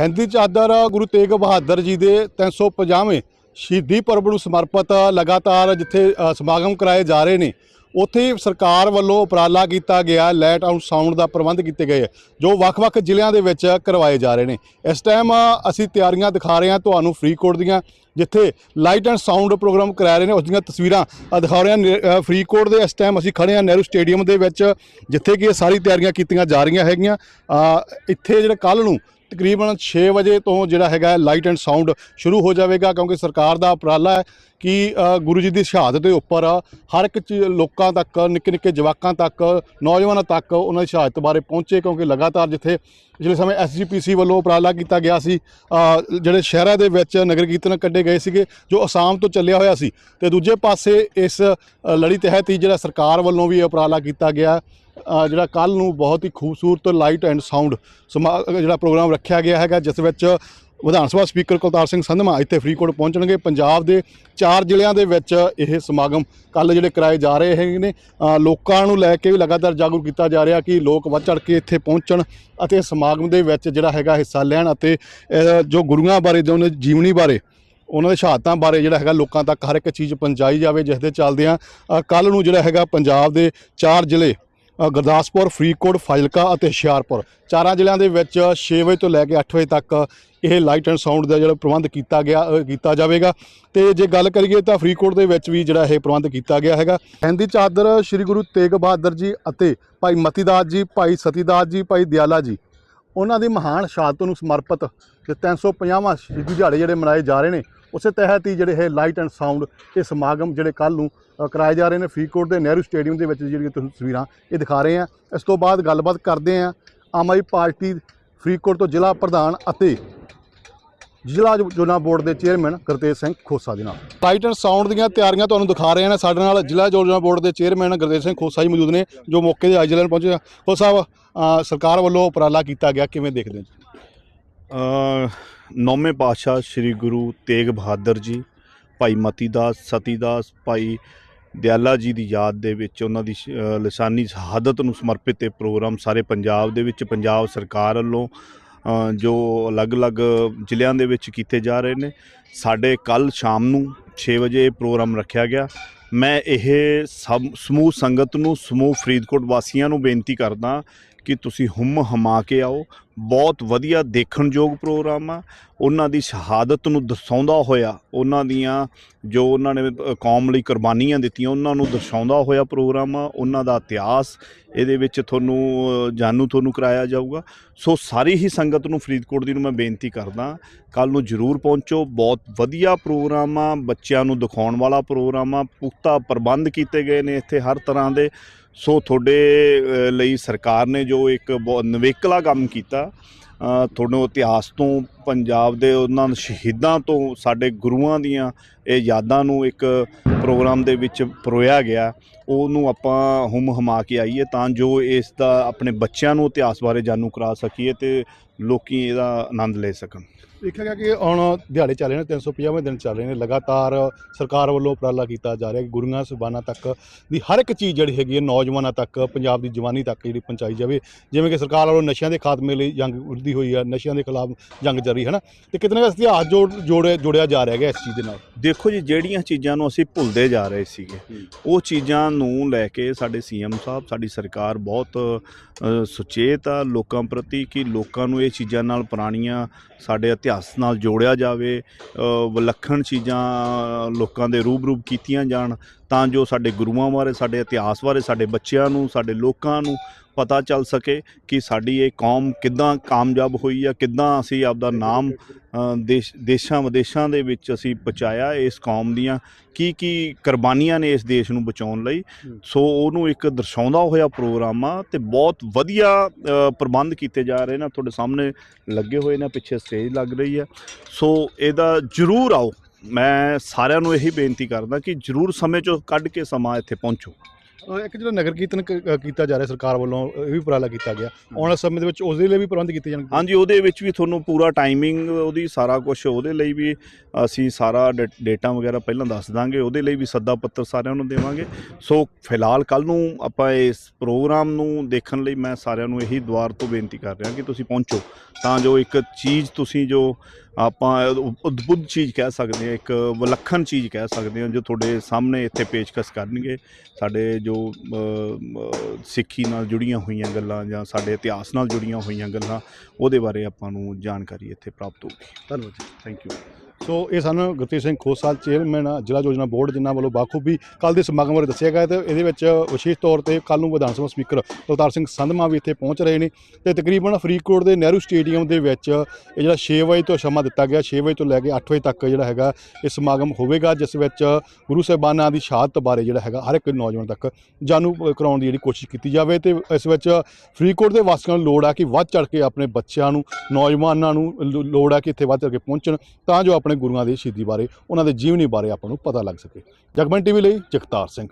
ਹਿੰਦੀ ਚਾਦਰ ਗੁਰੂ ਤੇਗ ਬਹਾਦਰ ਜੀ ਦੇ 350ਵੇਂ ਸ਼ਹੀਦੀ ਪਰਬ ਨੂੰ ਸਮਰਪਿਤ ਲਗਾਤਾਰ ਜਿੱਥੇ ਸਮਾਗਮ ਕਰਾਏ ਜਾ ਰਹੇ ਨੇ, ਉੱਥੇ ਸਰਕਾਰ ਵੱਲੋਂ ਉਪਰਾਲਾ ਕੀਤਾ ਗਿਆ, ਲਾਈਟ ਆਊਟ ਸਾਊਂਡ ਦਾ ਪ੍ਰਬੰਧ ਕੀਤੇ ਗਏ, ਜੋ ਵੱਖ-ਵੱਖ ਜ਼ਿਲ੍ਹਿਆਂ ਦੇ ਵਿੱਚ ਕਰਵਾਏ ਜਾ ਰਹੇ ਨੇ। ਇਸ ਟਾਈਮ ਅਸੀਂ ਤਿਆਰੀਆਂ ਦਿਖਾ ਰਹੇ ਹਾਂ ਤੁਹਾਨੂੰ ਫਰੀਦਕੋਟ ਦੀਆਂ, ਜਿੱਥੇ ਲਾਈਟ ਐਂਡ ਸਾਊਂਡ ਪ੍ਰੋਗਰਾਮ ਕਰਾ ਰਹੇ ਨੇ ਉਸ ਦੀਆਂ ਤਸਵੀਰਾਂ ਦਿਖਾ ਰਹੇ ਹਾਂ ਨੇ- ਫਰੀਦਕੋਟ ਦੇ। ਇਸ ਟਾਈਮ ਅਸੀਂ ਖੜੇ ਹਾਂ ਨਹਿਰੂ ਸਟੇਡੀਅਮ ਦੇ ਵਿੱਚ, ਜਿੱਥੇ ਕਿ ਇਹ ਸਾਰੀ ਤਿਆਰੀਆਂ ਕੀਤੀਆਂ ਜਾ ਰਹੀਆਂ ਹੈਗੀਆਂ। ਇੱਥੇ ਜਿਹੜਾ ਕੱਲ ਨੂੰ ਤਕਰੀਬਨ 6 ਵਜੇ ਤੋਂ ਜਿਹੜਾ ਹੈਗਾ ਲਾਈਟ ਐਂਡ ਸਾਊਂਡ ਸ਼ੁਰੂ ਹੋ ਜਾਵੇਗਾ, ਕਿਉਂਕਿ ਸਰਕਾਰ ਦਾ ਉਪਰਾਲਾ ਹੈ ਕਿ ਗੁਰੂ ਜੀ ਦੀ ਸ਼ਹਾਦਤ ਦੇ ਉੱਪਰ ਹਰ ਇੱਕ ਚੀਜ਼ ਲੋਕਾਂ ਤੱਕ ਨਿੱਕੇ ਨਿੱਕੇ ਜਵਾਕਾਂ ਤੱਕ, ਨੌਜਵਾਨਾਂ ਤੱਕ ਉਹਨਾਂ ਦੀ ਸ਼ਹਾਦਤ ਬਾਰੇ ਪਹੁੰਚੇ, ਕਿਉਂਕਿ ਲਗਾਤਾਰ ਜਿੱਥੇ ਪਿਛਲੇ ਸਮੇਂ ਐਸਜੀਪੀਸੀ ਵੱਲੋਂ ਉਪਰਾਲਾ ਕੀਤਾ ਗਿਆ ਸੀ ਜਿਹੜੇ ਸ਼ਹਿਰਾਂ ਦੇ ਵਿੱਚ ਨਗਰ ਕੀਰਤਨ ਕੱਢੇ ਗਏ ਸੀਗੇ, ਜੋ ਅਸਾਮ ਤੋਂ ਚੱਲਿਆ ਹੋਇਆ ਸੀ। ਤੇ ਦੂਜੇ ਪਾਸੇ ਇਸ ਲੜੀ ਤਹਿਤ ਹੀ ਜਿਹੜਾ ਸਰਕਾਰ ਵੱਲੋਂ ਵੀ ਇਹ ਉਪਰਾਲਾ ਕੀਤਾ ਗਿਆ। ਜਿਹੜਾ ਕੱਲ ਨੂੰ ਬਹੁਤ ਹੀ ਖੂਬਸੂਰਤ ਲਾਈਟ ਐਂਡ ਸਾਊਂਡ ਸਮਾ, ਜਿਹੜਾ ਪ੍ਰੋਗਰਾਮ ਰੱਖਿਆ ਗਿਆ ਹੈਗਾ, ਜਿਸ ਵਿੱਚ ਵਿਧਾਨ ਸਭਾ ਸਪੀਕਰ ਕੁਲਤਾਰ ਸਿੰਘ ਸੰਧਮਾ ਇੱਥੇ ਫਰੀਦਕੋਟ ਪਹੁੰਚਣਗੇ। ਪੰਜਾਬ ਦੇ ਚਾਰ ਜ਼ਿਲ੍ਹਿਆਂ ਦੇ ਵਿੱਚ ਇਹ ਸਮਾਗਮ ਕੱਲ ਜਿਹੜੇ ਕਰਾਏ ਜਾ ਰਹੇ ਹੈਗੇ ਨੇ। ਲੋਕਾਂ ਨੂੰ ਲੈ ਕੇ ਵੀ ਲਗਾਤਾਰ ਜਾਗਰੂਕ ਕੀਤਾ ਜਾ ਰਿਹਾ ਕਿ ਲੋਕ ਵੱਧ ਚੜ ਕੇ ਇੱਥੇ ਪਹੁੰਚਣ ਅਤੇ ਸਮਾਗਮ ਦੇ ਵਿੱਚ ਜਿਹੜਾ ਹੈਗਾ ਹਿੱਸਾ ਲੈਣ ਅਤੇ ਜੋ ਗੁਰੂਆਂ ਬਾਰੇ, ਜੋ ਉਹਨਾਂ ਜੀਵਨੀ ਬਾਰੇ, ਉਹਨਾਂ ਦੇ ਸ਼ਹਾਦਤਾਂ ਬਾਰੇ ਜਿਹੜਾ ਹੈਗਾ ਲੋਕਾਂ ਤੱਕ ਹਰ ਇੱਕ ਚੀਜ਼ ਪਹੁੰਚਾਈ ਜਾਵੇ, ਜਿਸ ਦੇ ਚੱਲਦਿਆਂ ਕੱਲ ਨੂੰ ਜਿਹੜਾ ਹੈਗਾ ਪੰਜਾਬ ਦੇ ਚਾਰ ਜ਼ਿਲ੍ਹੇ ਗੁਰਦਾਸਪੁਰ, ਫਰੀਦਕੋਟ, ਫਾਜ਼ਿਲਕਾ ਅਤੇ ਹੁਸ਼ਿਆਰਪੁਰ। ਚਾਰਾਂ ਜ਼ਿਲ੍ਹਿਆਂ ਦੇ ਵਿੱਚ 6 ਵਜੇ ਤੋਂ ਲੈ ਕੇ 8 ਵਜੇ ਤੱਕ ਇਹ ਲਾਈਟ ਐਂਡ ਸਾਊਂਡ ਦਾ ਜਿਹੜਾ ਪ੍ਰਬੰਧ ਕੀਤਾ ਗਿਆ ਕੀਤਾ ਜਾਵੇਗਾ। ਤੇ ਜੇ ਗੱਲ ਕਰੀਏ ਤਾਂ ਫਰੀਦਕੋਟ ਦੇ ਵਿੱਚ ਵੀ ਜਿਹੜਾ ਇਹ ਪ੍ਰਬੰਧ ਕੀਤਾ ਗਿਆ ਹੈਗਾ। ਹਿੰਦੀ ਚਾਦਰ ਸ੍ਰੀ ਗੁਰੂ ਤੇਗ ਬਹਾਦਰ ਜੀ ਅਤੇ ਭਾਈ ਮਤੀਦਾਸ ਜੀ, ਭਾਈ ਸਤੀਦਾਸ ਜੀ, ਭਾਈ ਦਿਆਲਾ ਜੀ, ਉਹਨਾਂ ਦੀ ਮਹਾਨ ਸ਼ਹਾਦਤ ਨੂੰ ਸਮਰਪਿਤ ਤੇ 350ਵਾਂ ਸ਼ਹੀਦੀ ਦਿਹਾੜੇ ਜਿਹੜੇ ਮਨਾਏ ਜਾ ਰਹੇ ਨੇ। ਉਸੇ ਤਹਿਤ ਹੀ ਜਿਹੜੇ ਇਹ ਲਾਈਟ ਐਂਡ ਸਾਊਂਡ ਇਹ ਸਮਾਗਮ ਜਿਹੜੇ ਕੱਲ ਨੂੰ ਅ, ਕਰਾਏ ਜਾ ਰਹੇ ਨੇ ਫਰੀਦਕੋਟ ਦੇ ਨਹਿਰੂ ਸਟੇਡੀਅਮ ਦੇ ਵਿੱਚ ਜਿਹੜੀਆਂ ਤੁਸੀਂ ਤਸਵੀਰਾਂ ਇਹ ਦਿਖਾ ਰਹੇ ਆ ਇਸ ਤੋਂ ਬਾਅਦ ਗੱਲਬਾਤ ਕਰਦੇ ਆ ਆਮ ਆਦਮੀ ਪਾਰਟੀ ਫਰੀਦਕੋਟ ਤੋਂ ਜ਼ਿਲ੍ਹਾ ਪ੍ਰਧਾਨ ਅਤੇ ਜ਼ਿਲ੍ਹਾ ਯੋਜਨਾ ਬੋਰਡ ਦੇ ਚੇਅਰਮੈਨ ਗੁਰਤੇਜ ਸਿੰਘ ਖੋਸਾ ਦੇ ਨਾਲ। ਲਾਈਟ ਐਂਡ ਸਾਊਂਡ ਦੀਆਂ ਤਿਆਰੀਆਂ ਤੁਹਾਨੂੰ ਦਿਖਾ ਰਹੇ ਨੇ ਸਾਡੇ ਨਾਲ ਜ਼ਿਲ੍ਹਾ ਯੋਜਨਾ ਬੋਰਡ ਦੇ ਚੇਅਰਮੈਨ ਗੁਰਤੇਜ ਸਿੰਘ ਖੋਸਾ ਜੀ ਮੌਜੂਦ ਨੇ ਜੋ ਮੌਕੇ ਤੇ ਅੱਜ ਜ਼ਿਲ੍ਹੇ ਨੂੰ ਪਹੁੰਚੇ ਆ। ਖੋਸਾ ਸਾਹਿਬ ਸਰਕਾਰ ਵੱਲੋਂ ਉਪਰਾਲਾ ਕੀਤਾ ਗਿਆ। ਕਿਵੇਂ ਦੇਖਦੇ ਹੋ? ਅ, ਨੌਵੇਂ ਪਾਤਸ਼ਾਹ ਸ੍ਰੀ ਗੁਰੂ ਤੇਗ ਬਹਾਦਰ ਜੀ ਭਾਈ ਮਤੀਦਾਸ ਸਤੀਦਾਸ ਭਾਈ ਦਿਆਲਾ ਜੀ ਦੀ ਯਾਦ ਦੇ ਵਿੱਚ ਉਹਨਾਂ ਦੀ ਸ਼- ਅ, ਸ਼ਹਾਦਤ ਨੂੰ ਸਮਰਪਿਤ ਇਹ ਪ੍ਰੋਗਰਾਮ ਸਾਰੇ ਪੰਜਾਬ ਦੇ ਵਿੱਚ ਪੰਜਾਬ ਸਰਕਾਰ ਵੱਲੋਂ ਜੋ ਅਲੱਗ-ਅਲੱਗ ਜ਼ਿਲ੍ਹਿਆਂ ਦੇ ਵਿੱਚ ਕੀਤੇ ਜਾ ਰਹੇ ਨੇ ਸਾਡੇ ਕੱਲ ਸ਼ਾਮ ਨੂੰ 6 ਵਜੇ ਇਹ ਪ੍ਰੋਗਰਾਮ ਰੱਖਿਆ ਗਿਆ। ਮੈਂ ਇਹ ਸਮੂਹ ਸੰਗਤ ਨੂੰ ਸਮੂਹ ਫਰੀਦਕੋਟ ਵਾਸੀਆਂ ਨੂੰ ਬੇਨਤੀ ਕਰਦਾ ਕਿ ਤੁਸੀਂ ਹੁਮ ਹਮਾ ਕੇ ਆਓ ਬਹੁਤ ਵਧੀਆ ਦੇਖਣਯੋਗ ਪ੍ਰੋਗਰਾਮ ਆ। ਉਹਨਾਂ ਦੀ ਸ਼ਹਾਦਤ ਨੂੰ ਦਰਸਾਉਂਦਾ ਹੋਇਆ ਉਹਨਾਂ ਦੀਆਂ ਜੋ ਉਹਨਾਂ ਨੇ ਕੌਮ ਲਈ ਕੁਰਬਾਨੀਆਂ ਦਿੱਤੀਆਂ ਉਹਨਾਂ ਨੂੰ ਦਰਸਾਉਂਦਾ ਹੋਇਆ ਪ੍ਰੋਗਰਾਮ ਆ। ਉਹਨਾਂ ਦਾ ਇਤਿਹਾਸ ਇਹਦੇ ਵਿੱਚ ਤੁਹਾਨੂੰ ਅ, ਜਾਣੂ ਤੁਹਾਨੂੰ ਕਰਾਇਆ ਜਾਊਗਾ। ਸੋ ਸਾਰੀ ਹੀ ਸੰਗਤ ਨੂੰ ਫਰੀਦਕੋਟ ਦੀ ਨੂੰ ਮੈਂ ਬੇਨਤੀ ਕਰਦਾ ਕੱਲ ਨੂੰ ਜਰੂਰ ਪਹੁੰਚੋ। ਬਹੁਤ ਵਧੀਆ ਪ੍ਰੋਗਰਾਮ ਆ ਬੱਚਿਆਂ ਨੂੰ ਦਿਖਾਉਣ ਵਾਲਾ ਪ੍ਰੋਗਰਾਮ ਆ। ਪੁਖਤਾ ਪ੍ਰਬੰਧ ਕੀਤੇ ਗਏ ਨੇ ਇੱਥੇ ਹਰ ਤਰ੍ਹਾਂ ਦੇ। ਸੋ ਤੁਹਾਡੇ ਲਈ ਸਰਕਾਰ ਨੇ ਜੋ ਇੱਕ ਬਹੁਤ ਨਵੇਕਲਾ ਕੰਮ ਕੀਤਾ ਅ, ਤੁਹਾਨੂੰ ਇਤਿਹਾਸ ਤੋਂ ਪੰਜਾਬ ਦੇ ਉਹਨਾਂ ਸ਼ਹੀਦਾਂ ਤੋਂ ਸਾਡੇ ਗੁਰੂਆਂ ਦੀਆਂ ਇਹ ਯਾਦਾਂ ਨੂੰ ਇੱਕ ਪ੍ਰੋਗਰਾਮ ਦੇ ਵਿੱਚ ਪਰੋਇਆ ਗਿਆ। ਉਹਨੂੰ ਆਪਾਂ ਹੁਮ ਹਮਾ ਕੇ ਆਈਏ ਤਾਂ ਜੋ ਇਸ ਦਾ ਆਪਣੇ ਬੱਚਿਆਂ ਨੂੰ ਇਤਿਹਾਸ ਬਾਰੇ ਜਾਣੂ ਕਰਾ ਸਕੀਏ ਤੇ ਲੋਕੀ ਇਹਦਾ ਆਨੰਦ ਲੈ ਸਕਣ। ਦੇਖਿਆ ਗਿਆ ਕਿ ਹੁਣ ਦਿਹਾੜੇ ਚੱਲ ਰਹੇ ਨੇ 350ਵੇਂ ਦਿਨ ਚੱਲ ਰਹੇ ਨੇ। ਲਗਾਤਾਰ ਸਰਕਾਰ ਵੱਲੋਂ ਉਪਰਾਲਾ ਕੀਤਾ ਜਾ ਰਿਹਾ ਕਿ ਗੁਰੂਆਂ ਸੁਬਾਨਾਂ ਤੱਕ ਦੀ ਹਰ ਇੱਕ ਚੀਜ਼ ਜਿਹੜੀ ਹੈਗੀ ਹੈ ਨੌਜਵਾਨਾਂ ਤੱਕ ਪੰਜਾਬ ਦੀ ਜਵਾਨੀ ਤੱਕ ਜਿਹੜੀ ਪਹੁੰਚਾਈ ਜਾਵੇ। ਜਿਵੇਂ ਕਿ ਸਰਕਾਰ ਵੱਲੋਂ ਨਸ਼ਿਆਂ ਦੇ ਖਾਤਮੇ ਲਈ ਜੰਗ ਉੱਠਦੀ ਹੋਈ ਹੈ ਨਸ਼ਿਆਂ ਦੇ ਖਿਲਾਫ ਜੰਗ ਜਾਰੀ ਹੈ ਨਾ। ਤੇ ਕਿਤਨੇ ਇਤਿਹਾਸ ਜੋੜ ਜੋੜਿਆ ਜਾ ਰਿਹਾ ਹੈਗਾ ਇਸ ਚੀਜ਼ ਦੇ ਨਾਲ? ਦੇਖੋ ਜੀ ਜਿਹੜੀਆਂ ਚੀਜ਼ਾਂ ਨੂੰ ਅਸੀਂ ਭੁੱਲਦੇ ਜਾ ਰਹੇ ਸੀਗੇ ਹੂੰ। ਉਹ ਚੀਜ਼ਾਂ ਨੂੰ ਲੈ ਕੇ ਸਾਡੇ ਸੀਐਮ ਸਾਹਿਬ, ਸਾਡੀ ਸਰਕਾਰ ਬਹੁਤ ਸੁਚੇਤ ਆ ਲੋਕਾਂ ਪ੍ਰਤੀ ਕਿ ਲੋਕਾਂ ਨੂੰ ਇਹ ਚੀਜ਼ਾਂ ਨਾਲ ਪੁਰਾਣੀਆਂ ਸਾਡੇ ਇਤਿਹਾਸ ਨਾਲ ਜੋੜਿਆ ਜਾਵੇ ਵਿਲੱਖਣ ਚੀਜ਼ਾਂ ਲੋਕਾਂ ਦੇ ਰੂਬਰੂ ਕੀਤੀਆਂ ਜਾਣ। ਤਾਂ ਜੋ ਸਾਡੇ ਗੁਰੂਆਂ ਬਾਰੇ ਸਾਡੇ ਇਤਿਹਾਸ ਬਾਰੇ ਸਾਡੇ ਬੱਚਿਆਂ ਨੂੰ ਸਾਡੇ ਲੋਕਾਂ ਨੂੰ ਪਤਾ ਚੱਲ ਸਕੇ ਕਿ ਸਾਡੀ ਇਹ ਕੌਮ ਕਿੱਦਾਂ ਕਾਮਯਾਬ ਹੋਈ ਆ ਕਿੱਦਾਂ ਅਸੀਂ ਆਪਦਾ ਨਾਮ ਦੇਸ਼ ਦੇਸ਼ਾਂ ਵਿਦੇਸ਼ਾਂ ਦੇ ਵਿੱਚ ਅਸੀਂ ਪਹੁੰਚਾਇਆ ਇਸ ਕੌਮ ਦੀਆਂ। ਕੀ ਕੀ ਕੁਰਬਾਨੀਆਂ ਨੇ ਇਸ ਦੇਸ਼ ਨੂੰ ਬਚਾਉਣ ਲਈ। ਸੋ ਉਹਨੂੰ ਇੱਕ ਦਰਸਾਉਂਦਾ ਹੋਇਆ ਪ੍ਰੋਗਰਾਮ ਆ ਤੇ ਬਹੁਤ ਵਧੀਆ ਪ੍ਰਬੰਧ ਕੀਤੇ ਜਾ ਰਹੇ ਨੇ। ਤੁਹਾਡੇ ਸਾਹਮਣੇ ਲੱਗੇ ਹੋਏ ਨੇ ਪਿੱਛੇ ਸਟੇਜ ਲੱਗ ਰਹੀ ਹੈ ਸੋ ਇਹਦਾ ਜਰੂਰ ਆਓ। ਮੈਂ ਸਾਰਿਆਂ ਨੂੰ ਇਹੀ ਬੇਨਤੀ ਕਰਦਾ ਕਿ ਜਰੂਰ ਸਮੇਂ ਚੋਂ ਕੱਢ ਕੇ ਸਮਾਂ ਇੱਥੇ ਪਹੁੰਚੋ। ਇੱਕ ਜਿਹੜਾ ਨਗਰ ਕੀਰਤਨ ਕ- ਕੀਤਾ ਜਾ ਰਿਹਾ ਸਰਕਾਰ ਵੱਲੋਂ, ਇਹ ਵੀ ਉਪਰਾਲਾ ਕੀਤਾ ਗਿਆ। ਆਉਣ ਵਾਲੇ ਸਮੇਂ ਦੇ ਵਿੱਚ ਉਸ ਦੇ ਲਈ ਵੀ ਪ੍ਰਬੰਧ ਕੀਤੇ ਜਾਣਗੇ। ਹਾਂਜੀ, ਉਹਦੇ ਵਿੱਚ ਵੀ ਤੁਹਾਨੂੰ ਪੂਰਾ ਟਾਈਮਿੰਗ ਉਹਦੀ ਸਾਰਾ ਕੁਝ ਉਹਦੇ ਲਈ ਵੀ ਅਸੀਂ ਸਾਰਾ ਡੇ- ਡੇਟਾ ਵਗੈਰਾ ਪਹਿਲਾਂ ਦੱਸ ਦਾਂਗੇ, ਉਹਦੇ ਲਈ ਵੀ ਸੱਦਾ ਪੱਤਰ ਸਾਰਿਆਂ ਨੂੰ ਦੇਵਾਂਗੇ। ਸੋ ਫਿਲਹਾਲ ਕੱਲ ਨੂੰ ਆਪਾਂ ਇਸ ਪ੍ਰੋਗਰਾਮ ਨੂੰ ਦੇਖਣ ਲਈ ਮੈਂ ਸਾਰਿਆਂ ਨੂੰ ਇਹੀ ਦੁਆਰ ਤੋਂ ਬੇਨਤੀ ਕਰ ਰਿਹਾ ਕਿ ਤੁਸੀਂ ਪਹੁੰਚੋ। ਤਾਂ ਜੋ ਇੱਕ ਚੀਜ਼ ਤੁਸੀਂ ਜੋ ਆਪਾਂ ਅਦਭੁਤ ਚੀਜ਼ ਕਹਿ ਸਕਦੇ ਹਾਂ, ਇੱਕ ਵਿਲੱਖਣ ਚੀਜ਼ ਕਹਿ ਸਕਦੇ ਹਾਂ, ਜੋ ਤੁਹਾਡੇ ਸਾਹਮਣੇ ਇੱਥੇ ਪੇਸ਼ਕਸ਼ ਕਰਨਗੇ। ਸਾਡੇ ਜੋ ਅ, ਸਿੱਖੀ ਨਾਲ ਜੁੜੀਆਂ ਹੋਈਆਂ ਗੱਲਾਂ ਜਾਂ ਸਾਡੇ ਇਤਿਹਾਸ ਨਾਲ ਜੁੜੀਆਂ ਹੋਈਆਂ ਗੱਲਾਂ ਉਹਦੇ ਬਾਰੇ ਆਪਾਂ ਨੂੰ ਜਾਣਕਾਰੀ ਇੱਥੇ ਪ੍ਰਾਪਤ ਹੋਊਗੀ। ਧੰਨਵਾਦ ਜੀ। ਥੈਂਕ ਯੂ ਸੋ ਇਹ ਸਾਨੂੰ ਗੁਰਤੇਜ ਸਿੰਘ ਖੋਸਾਲ ਚੇਅਰਮੈਨ ਜ਼ਿਲ੍ਹਾ ਯੋਜਨਾ ਬੋਰਡ ਜਿਨ੍ਹਾਂ ਵੱਲੋਂ ਬਾਖੂਬੀ ਕੱਲ ਦੇ ਸਮਾਗਮ ਬਾਰੇ ਦੱਸਿਆ ਗਿਆ ਤੇ ਇਹਦੇ ਵਿੱਚ ਵਿਸ਼ੇਸ਼ ਤੌਰ ਤੇ ਕੱਲ ਨੂੰ ਵਿਧਾਨ ਸਭਾ ਸਪੀਕਰ ਅਵਤਾਰ ਸਿੰਘ ਸੰਧਮਾ ਵੀ ਇੱਥੇ ਪਹੁੰਚ ਰਹੇ ਨੇ ਤੇ ਤਕਰੀਬਨ ਫਰੀਦਕੋਟ ਦੇ ਨਹਿਰੂ ਸਟੇਡੀਅਮ ਦੇ ਵਿੱਚ ਇਹ ਜਿਹੜਾ 6 ਵਜੇ ਤੋਂ ਸਮਾਂ ਦਿੱਤਾ ਗਿਆ 6 ਵਜੇ ਤੋਂ ਲੈ ਕੇ 8 ਵਜੇ ਤੱਕ ਜਿਹੜਾ ਹੈਗਾ ਇਹ ਸਮਾਗਮ ਹੋਵੇਗਾ ਜਿਸ ਵਿੱਚ ਗੁਰੂ ਸਾਹਿਬਾਨਾਂ ਦੀ ਸ਼ਹਾਦਤ ਬਾਰੇ ਜਿਹੜਾ ਹੈਗਾ ਹਰ ਇੱਕ ਨੌਜਵਾਨ ਤੱਕ ਜਾਣੂ ਅ, ਕਰਾਉਣ ਦੀ ਜਿਹੜੀ ਕੋਸ਼ਿਸ਼ ਕੀਤੀ ਜਾਵੇ ਤੇ ਇਸ ਵਿੱਚ ਫਰੀਦਕੋਟ ਦੇ ਵਾਸੀਆਂ ਨੂੰ ਲੋੜ ਆ ਕਿ ਵੱਧ ਚੜ ਕੇ ਆਪਣੇ ਬੱਚਿਆਂ ਨੂੰ ਨੌਜਵਾਨਾਂ ਨੂੰ ਲੋੜ ਆ ਕਿ ਇੱਥੇ ਵੱਧ ਚੜ ਕੇ ਪਹੁੰਚਣ ਤਾਂ ਜੋ ਆਪਣੇ ਆਪਣੇ ਗੁਰੂਆਂ ਦੀ ਸ਼ਹੀਦੀ ਬਾਰੇ, ਉਹਨਾਂ ਦੇ ਜੀਵਨੀ ਬਾਰੇ ਆਪਾਂ ਨੂੰ ਪਤਾ ਲੱਗ ਸਕੇ। ਜਗਮਨ ਟੀਵੀ ਲਈ ਜਗਤਾਰ ਸਿੰਘ।